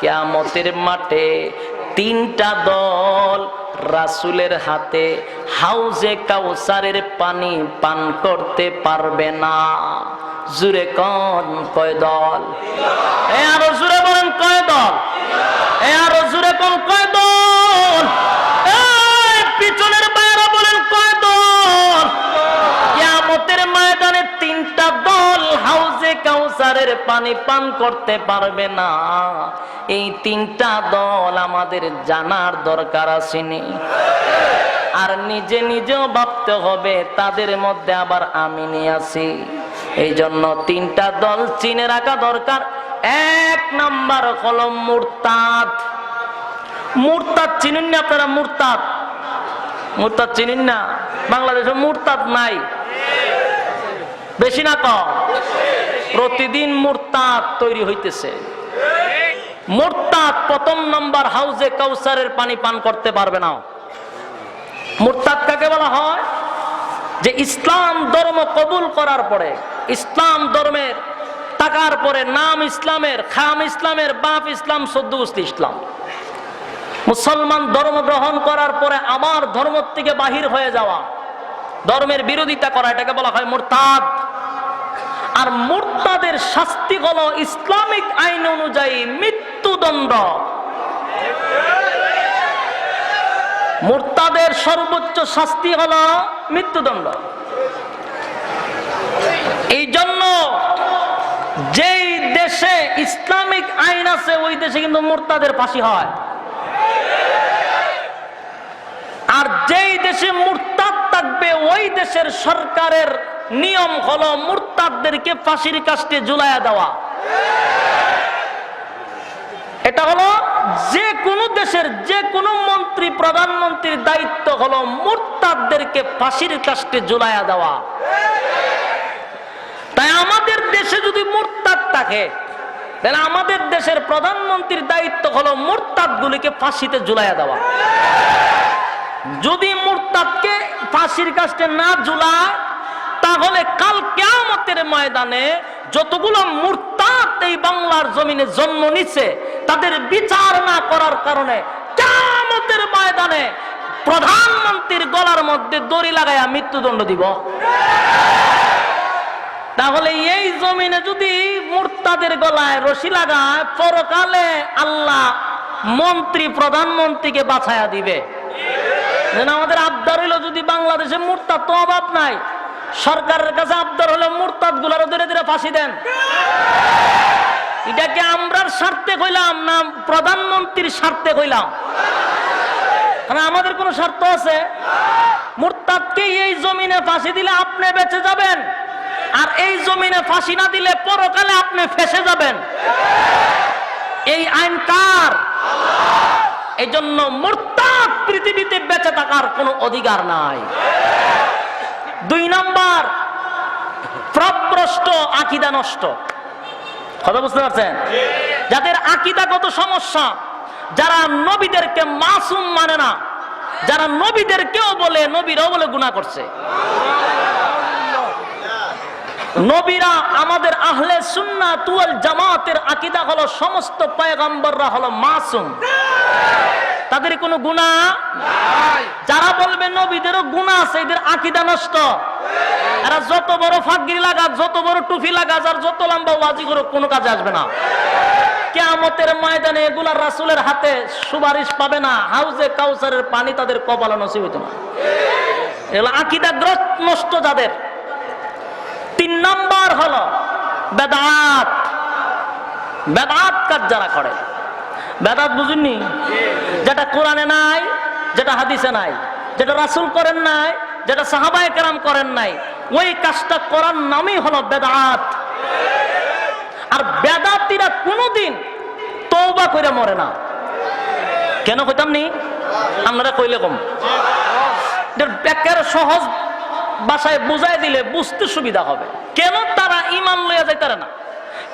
কেয়ামতের মাঠে তিনটা দল রাসুলের হাতে হাউজে কাউসারের পানি পান করতে পারবে না। জুরে কন কয় দল? এ আরও জুরে বলেন কয় দল? এ আরও জুরে কন কয় দল এই পিছনের বাইরা বলেন কয় দল কিয়ামতের ময়দানে তিনটা দল হাউজে কাউসারের পানি পান করতে পারবে না। এই তিনটা দল আমাদের জানার দরকার আসেনি। আর নিজে নিজেও ভাবতে হবে, তাদের মধ্যে আবার আমি নিয়ে আছি। এই জন্য তিনটা দল চিনে রাখা দরকার। এক নাম্বার হলো মুরতাদ। মুরতাদ চিনেন না আপনারা? মুরতাদ। মুরতাদ চিনেন না? বাংলাদেশে মুরতাদ নাই। বেশি না কম? প্রতিদিন মুরতাদ তৈরি হইতেছে। মুরতাদ প্রথম নম্বর হাউজে কাউসারের পানি পান করতে পারবে না। মুরতাদ কাকে বলা হয়? যে ইসলাম ধর্ম কবুল করার পরে, ইসলাম ধর্মের টাকার পরে নাম ইসলামের, খাম ইসলামের, বাপ ইসলাম সদ্দুস্তি ইসলাম। মুসলমান ধর্ম গ্রহণ করার পরে আমার ধর্ম থেকে বাহির হয়ে যাওয়া, ধর্মের বিরোধিতা করা, এটাকে বলা হয় মুরতাদ। আর মুরতাদের শাস্তি হলো ইসলামিক আইন অনুযায়ী মৃত্যুদণ্ড। মুরতাদের সর্বোচ্চ শাস্তি হলো মৃত্যুদণ্ড। এই জন্য যেই দেশে ইসলামিক আইন আছে, ওই দেশে কিন্তু মুরতাদের ফাঁসি হয়। আর যেই দেশে মুরতাদ থাকবে, ওই দেশের সরকারের নিয়ম হলো মুরতাদদেরকে ফাঁসির কাস্টে ঝুলাইয়া দেওয়া। এটা হলো যে কোনো দেশের যে কোনো মন্ত্রী, প্রধানমন্ত্রীর দায়িত্ব হলো মুরতাদদেরকে ফাঁসির কাস্টে ঝুলাইয়া দেওয়া। তাই আমাদের দেশে যদি মুরতাদ থাকে, তাহলে আমাদের দেশের প্রধানমন্ত্রীর দায়িত্ব হলো মুরতাদ গুলিকে ফাঁসিতে ঝুলাইয়া দেওয়া। যদি মুরতাদকে ফাঁসির কাছে না ঝুলায় তাহলে কাল কেয়ামতের ময়দানে যতগুলো মুরতাদ এই বাংলার জমিনে জন্ম নিচ্ছে তাদের বিচার না করার কারণে কেয়ামতের ময়দানে প্রধানমন্ত্রীর গলার মধ্যে দড়ি লাগাইয়া মৃত্যুদণ্ড দিব। তাহলে এই জমিনে যদি মুরতাদের গলায় রশি লাগায়, পরকালে আল্লাহ মন্ত্রী, প্রধানমন্ত্রীকে বাছায়া দিবে। আমাদের আবদার হইল যদি বাংলাদেশে মুরতাদ তো অভাব নাই সরকারের কাছে আবদার হলো মুরতাদগুলার ধীরে ধীরে ফাঁসি দেন। এটাকে আমরার স্বার্থে কইলাম না প্রধানমন্ত্রীর স্বার্থে কইলাম? আমাদের কোনো স্বার্থ আছে? মুরতাদকে এই জমিনে ফাঁসি দিলে আপনি বেঁচে যাবেন, আর এই জমিনে ফাঁসি না দিলে পরকালে আপনি ফেসে যাবেন। এই আইন কার? এই জন্য মোরতাদ পৃথিবীতে বেঁচে থাকার কোনো অধিকার নাই। দুই নম্বর প্রভ্রষ্ট আকিদা নষ্ট। কথা বুঝতে পারছেন? যাদের আকিদাগত সমস্যা যারা নবীদেরকে মাসুম মানে না যারা নবীদেরকেও বলে নবীরাও বলে গুণা করছে। নবীরা আমাদের আহলে সুন্না তুয়াল জামাতের আকিদা হলো সমস্ত পয়গম্বররা হলো মাসুম। তাদের কোনো গুণা যারা বলবে নবীদেরও গুণা আছে, এদের আকিদা নষ্ট। এরা যত বড় ফাঁকগিরি লাগা যত বড় টুপি লাগা যার যত লম্বা ওয়াজি করো কোনো কাজে আসবে না। কেয়ামতের ময়দানে এগুলার রাসুলের হাতে সুপারিশ পাবে না। হাউজে কাউসারের পানি তাদের কপালে নসিব হইতো না। এগুলো আকিদা গ্রস্ত নষ্ট যাদের। তিন নম্বর হলো বেদাত। বেদাত কাজ যারা করে। বেদাত বুঝুননি? যেটা কোরআনে নাই, যেটা হাদিসে নাই, যেটা রাসুল করেন নাই, যেটা সাহাবায় কেরাম করেন নাই, ওই কাজটা করার নামই হলো বেদাত। আর বেদাতিরা কোনোদিন তৌবা করে মরে না। কেন কইতাম নি? আপনারা কইলে কম। ব্যাখ্যার সহজ বাসায় বুঝাই দিলে বুঝতে সুবিধা হবে। কেন তারা ইমান লইয়া যাইতারে না?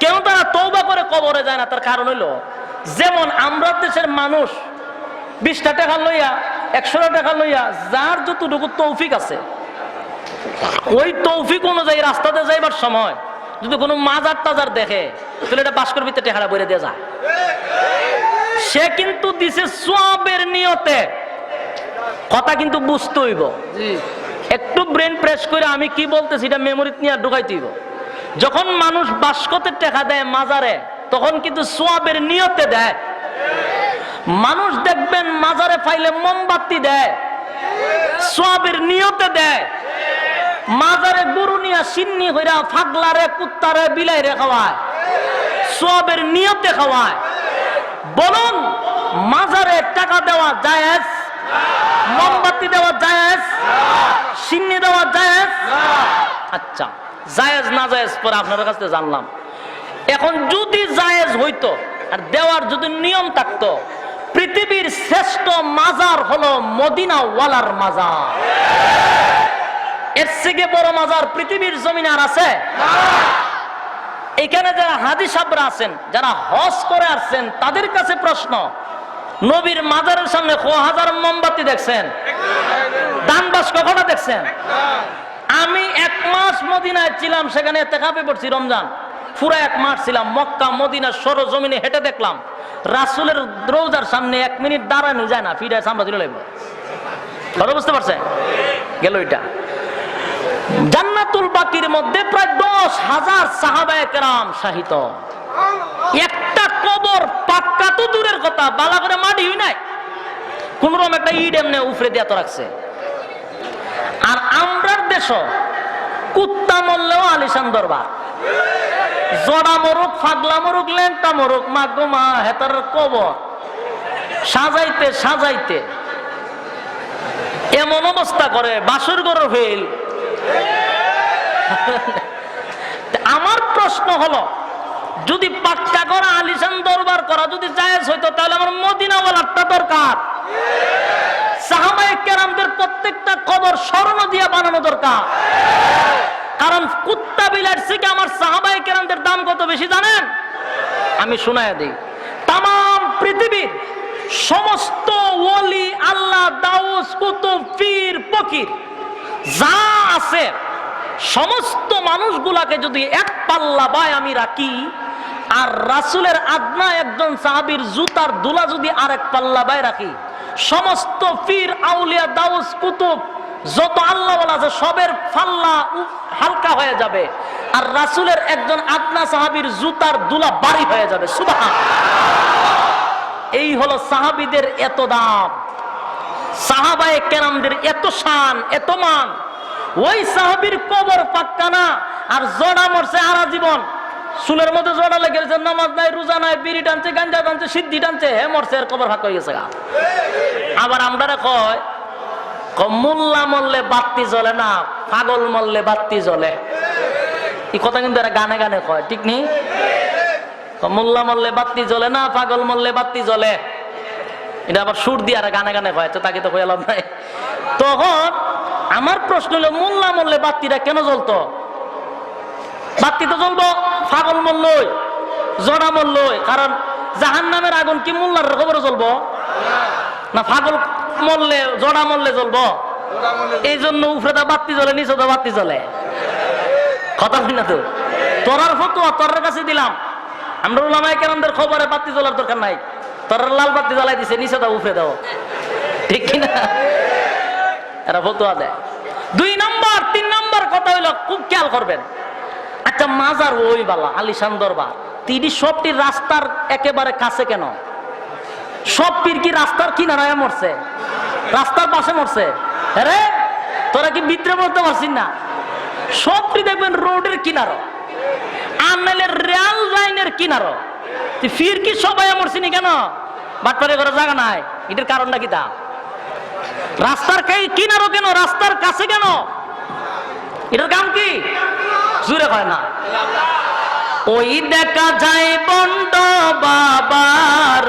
কেন তারা তৌবা করে কবরে যায় না? তার কারণ হইল যেমন আমরা দেশের মানুষ বিশটা টাকা লইয়া একশো টাকা লইয়া যার যতটুকু তৌফিক আছে ওই তৌফিক অনুযায়ী রাস্তাতে যাইবার সময় যদি কোনো মাজার টাজার দেখে তাহলে এটা বাস্কর ভিতরে টেহারা বইরে দিয়ে যায়। সে কিন্তু দিছে সোয়াবের নিয়তে। কথা কিন্তু বুঝতে হইব। একটু ব্রেন প্রেস করে আমি কি বলতেছি এটা মেমোরিত নিয়ে ঢুকাইতে হইব। যখন মানুষ বাস্কতে টেকা দেয় মাজারে তখন কিন্তু সোয়াবের নিয়তে দেয়। মানুষ দেখবেন মাজারে পাইলে মোমবাতি দেয়। সোয়াবের নিয়তে দেয়। মাজারে গরু নিয়ে সিন্নি হইরা ফাগলারে, কুত্তারে বিলাইরে খাওয়ায়। সোয়াবের নিয়তে খাওয়ায়। বলুন, মাজারে টাকা দেওয়া জায়েজ? মোমবাতি দেওয়া জায়েজ? সিন্নি দেওয়া জায়েজ? আচ্ছা জায়েজ না জায়েজ পরে আপনার কাছে জানলাম। এখন যদি জায়েজ হইতো, আর দেওয়ার যদি নিয়ম থাকতো, পৃথিবীর শ্রেষ্ঠ মাজার হলো মদিনা ওয়ালার মাজার। এর থেকে বড় মাজার পৃথিবীর জমিনে আর আছে? এখানে যারা হাদি সাবরা আছেন, যারা হজ করে আসছেন, তাদের কাছে প্রশ্ন, নবীর মাজারের সামনে ক হাজার মোমবাতি দেখছেন? দানবাস কখনো দেখছেন? আমি এক মাস মদিনায় ছিলাম, সেখানে তেকাপে পড়ছি রমজান। পুরো এক মাস ছিলাম, মক্কা, মদিনা সরো জমিনে হেঁটে দেখলাম। রাসুলের রোজার সামনে এক মিনিট দাঁড়ানো যায় না, ফিরে সামনে দিলে লাগবে কথা বুঝতে পারছেন? গেল এটা। জান্নাতুল বাকির মধ্যে প্রায় দশ হাজার সাহাবায় কেরাম সাহিত একটা কবর পাক্কা তো দূরের কথা বালা করে মাটি নাই। কোন রকম একটা ইট এমনি উফরে দিয়া তো রাখছে। আর আমরার দেশ, কুত্তা মরলেও আলিশান দরবার। জড়া মরুক, ফাগলা মরুক ল্যাংটা মরুক মা গো হেতার কবর। সাজাইতে সাজাইতে। এমন অবস্থা করে, বাসুর গরু ফেল আমার প্রশ্ন হলো, যদি পাক্কা করা আলিশান দরবার করা যদি জায়েজ হইতো, তাহলে আমার মদিনাওয়ালারটা দরকার। সাহাবায়ে কেরামদের প্রত্যেকটা কবর স্মরণ দিয়ে বানানো দরকার। কারণ কুত্তা থেকে আমার সাহাবায়ে কেরামদের দাম কত বেশি জানেন? আমি শোনায় দিই। তাম পৃথিবীর সমস্ত ওলি আল্লাহ, দাউস, কুতুব, পীর, ফকির, যা আছে, সমস্ত মানুষগুলাকে যদি এক পাল্লা বায় আমি রাখি, আর রাসুলের আদনা একজন সাহাবির জুতার দুলা যদি আর এক পাল্লা বায় রাখি, সমস্ত পীর, আউলিয়া, দাউস, কুতুব যত আল্লাহ আছে, সবের ফাল্লা হালকা হয়ে যাবে। আর রাসুলের একজন আদনা সাহাবির জুতার দুলা বাড়ি হয়ে যাবে। সুবাহ এই হলো সাহাবিদের এত দাম। সাহাবায়ে কেরামদের এত শান, এত মান। ওই সাহাবির কবর পাক্কা না, আর জড়া মরছে আরা জীবন। চুলের মধ্যে জড়া লেগে গেছে, নামাজ নাই, রোজা নাই, বিড়ি টানছে, গাঞ্জা টানছে, সিদ্ধি টানছে, হে মরছে, এর কবর ফাঁক হয়ে গেছে। আবার আমরা কয় মোল্লা মরলে বাত্তি জ্বলে না, পাগল মরলে বাত্তি জ্বলে। এই কথা কিন্তু এরা গানে গানে কয়, ঠিক নেই? মোল্লা মরলে বাত্তি জ্বলে না, পাগল মরলে বাত্তি জ্বলে। এটা আবার সুর দিয়ে আর গানে গানে হয় তো তাকে তো হয়ে লাভ নাই। তখন আমার প্রশ্ন হলো, মোল্লা মরলে বাত্তিটা কেন জ্বলতো? বাত্তি তো জ্বলবো পাগল মরলই, জড়া মরলই, কারণ জাহান নামের আগুন কি মোল্লার খবরে জ্বলবো? না, ফাগল মরলে, জড়া মরলে জ্বলবো? এই জন্য উপরে বাত্তি জ্বলে নিচে তো বাত্তি জ্বলে। কথা না তো? তোরার ফতুয়া, তোর কাছে দিলাম। আমরা উলামায়ে কেরামদের খবরে বাতি জ্বলার দরকার নাই। তোর লাল বাতি জ্বালাই দিছে নিচে দাও উপরে দাও ঠিক কিনা? এরা ফতুয়া দেয়। দুই নম্বর, তিন নম্বর কথা হইল, খুব খেয়াল করবেন। আচ্ছা মাজার ওই বালা, আলিশান দরবার। তিনি সবটি রাস্তার একেবারে কাছে কেন? সব পীর কি রাস্তার কিনারায় মরছে। রাস্তার পাশে মরছে। আরে, তোরা কি বিদ্রে বলতে পারছিস না? সব সবটি দেখবেন রোডের কিনারো নাইলে রেল লাইনের কিনারো। তুই ফির কি সবাই মরছিনি কেন? বাটপারে করে জায়গা নাই। এটার কারণটা কি তা? রাস্তার কিনারো কেন? রাস্তার কাছে কেন? এটার কাম কি? জুড়ে হয় না। ওই দেখা যায় বন্ড বাবার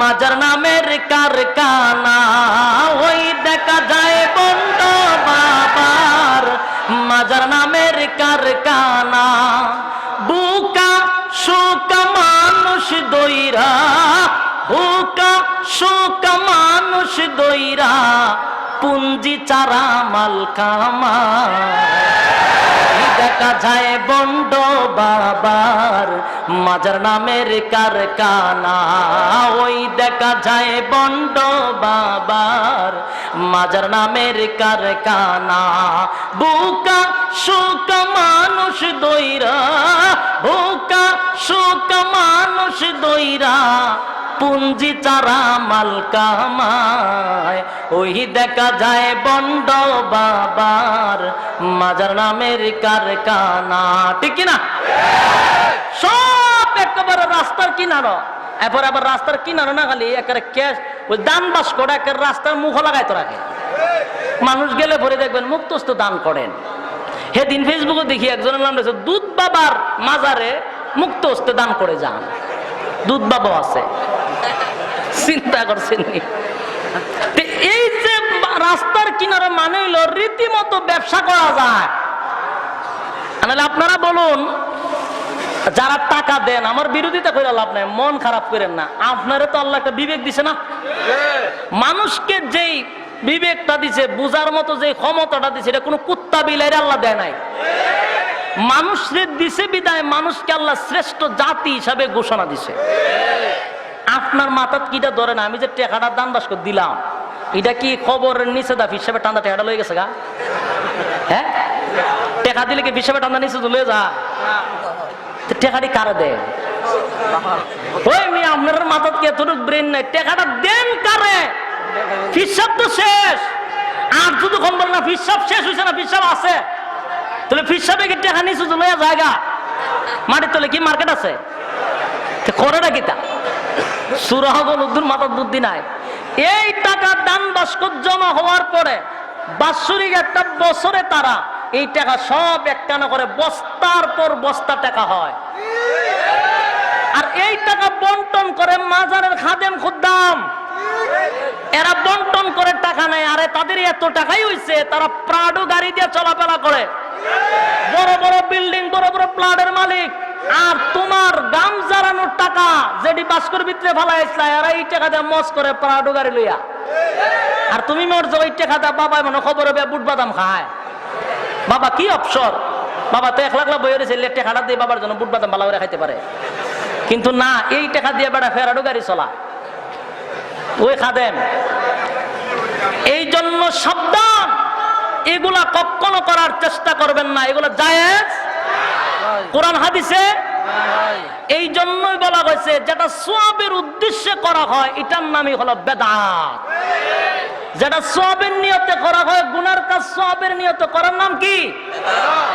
মাজার নামের কারখানা। ওই দেখা যায় বন্ড বাবার মাজার নামের কারখানা। বুকা সুকা মানুষ দইরা, বুকা সুকা মানুষ দইরা, পুঞ্জি চারা মাল কামা দেখা যায় বন্ড বাবার, মাজার নামের কারখানা। ওই দেখ যায় বন্ড বাবার, মাজার নামের কারখানা। বুকা সুখ মানুষ দৈরা বুকা সুখ মানুষ দইরা, পুঞ্জি চারা মাল কামায়। ওই দেখা যায় বন্ড বাবার, মাজার নামের কারখানা। ঠিক কিনা? সব একেবারে রাস্তার কিনারো। এরপর আবার রাস্তার কিনারো না খালি একেবারে ক্যাশ, ওই দান বাস করে একেবারে রাস্তার মুখ লাগাইতে রাখে। মানুষ গেলে পরে দেখবেন মুক্তস্থ দান করেন। সেদিন ফেসবুকে দেখি একজনের নাম রয়েছে দুধ বাবার মাজারে মুক্ত হস্তে দান করে যান। দুধ বাবা আছে। চিন্তা করছেন এই যে রাস্তার কিনারে মানে রীতিমতো ব্যবসা করা যায়। আপনারা বলুন, যারা টাকা দেন, আমার বিরোধিতা করে লাভ নাই, মন খারাপ করেন না। আপনারা তো আল্লাহ একটা বিবেক দিছে না? মানুষকে যেই বিবেকটা দিছে, বুঝার মতো যে ক্ষমতাটা দিছে, এটা কোনো কুত্তা বিলাইরে আল্লাহ দেয় নাই। মানুষরে দিছে বিদায়, মানুষকে আল্লাহ শ্রেষ্ঠ জাতি হিসাবে ঘোষণা দিছে। আপনার মাথাত কিটা ধরে না, আমি যে টেকাটা দান বাস্ক দিলাম, এটা কি খবরের নিচে দা হিসাবে টান্দা টেকাটা লয়ে গেছে গা? হ্যাঁ? টেকা দিলে কি হিসাবে টান্দা নিচে লয়ে যা। টেকাটি কারে দেয় ওই মেয়ে, আপনার মাথাত কি এতটুকু ব্রেন নাই? টেকাটা দেন কারে? হিসাব তো শেষ। আর যদি কম বল না হিসাব শেষ হয়েছে না হিসাব আছে। তাহলে হিসাবে কি? টেকা নিচে তো, লইয়া জায়গা মাটির তলে কি মার্কেট আছে? করে না কিতা? সুরাহগল উদ্দুর মাথার বুদ্ধি নাই। এই টাকা দান বাস্কত জমা হওয়ার পরে বাৎসরিক একটা বছরে তারা এই টাকা সব একটানা করে বস্তার পর বস্তা টাকা হয়। আর এই টাকা বন্টন করে মাজারের খাদেম খুদ্দাম। এরা বন্টন করে টাকা নেয়, আরে তাদের এত টাকাই হইছে, তারা প্রাডো গাড়ি দিয়ে চলাফেরা করে। বড় বড় বিল্ডিং, বড় বড় প্লাটের মালিক। আর তোমার গাম জ্বালানোর টাকা যেটি বাস্কর ভিতরে এরা এই মজ করে গাড়ি লইয়া। আর তুমি মোর যে ওই টাকা বাবা খবর হবে বুট বাদাম খায়। বাবা, কি অপসর বাবা, তো এক লাখ লাখ বই রয়েছে টাকাটা দিয়ে বাবার জন্য বুট বাদাম ভালো করে খাইতে পারে। কিন্তু না, এই টাকা দিয়ে বেড়া ফেরাডো গাড়ি চলা। ওই খাদেম। এই জন্য সাবধান। এগুলা কখনো করার চেষ্টা করবেন না। এগুলো জায়েজ? কোরআন হাদিসে? এই জন্যই বলা হয়েছে, যেটা সোয়াবের উদ্দেশ্যে করা হয়, এটার নামই হলো বেদাত। যেটা সোয়াবের নিয়তে করা হয়, গুনার কাজ সোয়াবের নিয়তে করার নাম কি?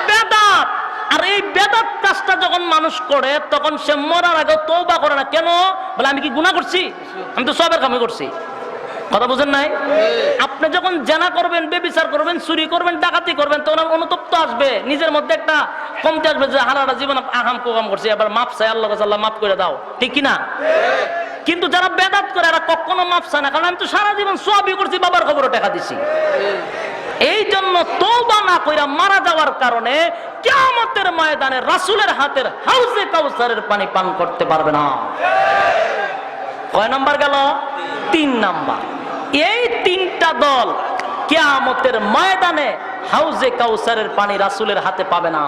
বেদাত। আর এই বেদাত কাজটা যখন মানুষ করে, তখন সে মরার আগে তৌবা করে না। কেন? বলে, আমি কি গুনাহ করছি? আমি তো সবের কামে করছি। কথা বুঝেন নাই? আপনি যখন জেনা করবেন, বেবিচার করবেন, চুরি করবেন, ডাকাতি করবেন, তখন অনুতপ্ত আসবে। নিজের মধ্যে একটা কমতে আসবে যে হারাটা জীবন আহাম কোকাম করছি, এবার মাপ চাই, আল্লাহ আল্লাহ মাফ করে দাও। ঠিক কি না কিন্তু যারা বেদাত করে, এরা কখনো মাপ চায় না, কারণ আমি তো সারা জীবন সবই করছি, বাবার খবরও টাকা দিছি। এই জন্য তৌবা না কইরা মারা যাওয়ার কারণে কিয়ামতের ময়দানে রাসূলের হাতের হাউজে কাউসারের পানি পান করতে পারবে না। কয় নাম্বার গেল? তিন নাম্বার। এই তিনটা দল কেয়ামতের ময়দানে হাউজে কাউসারের পানি রাসুলের হাতে পাবে না।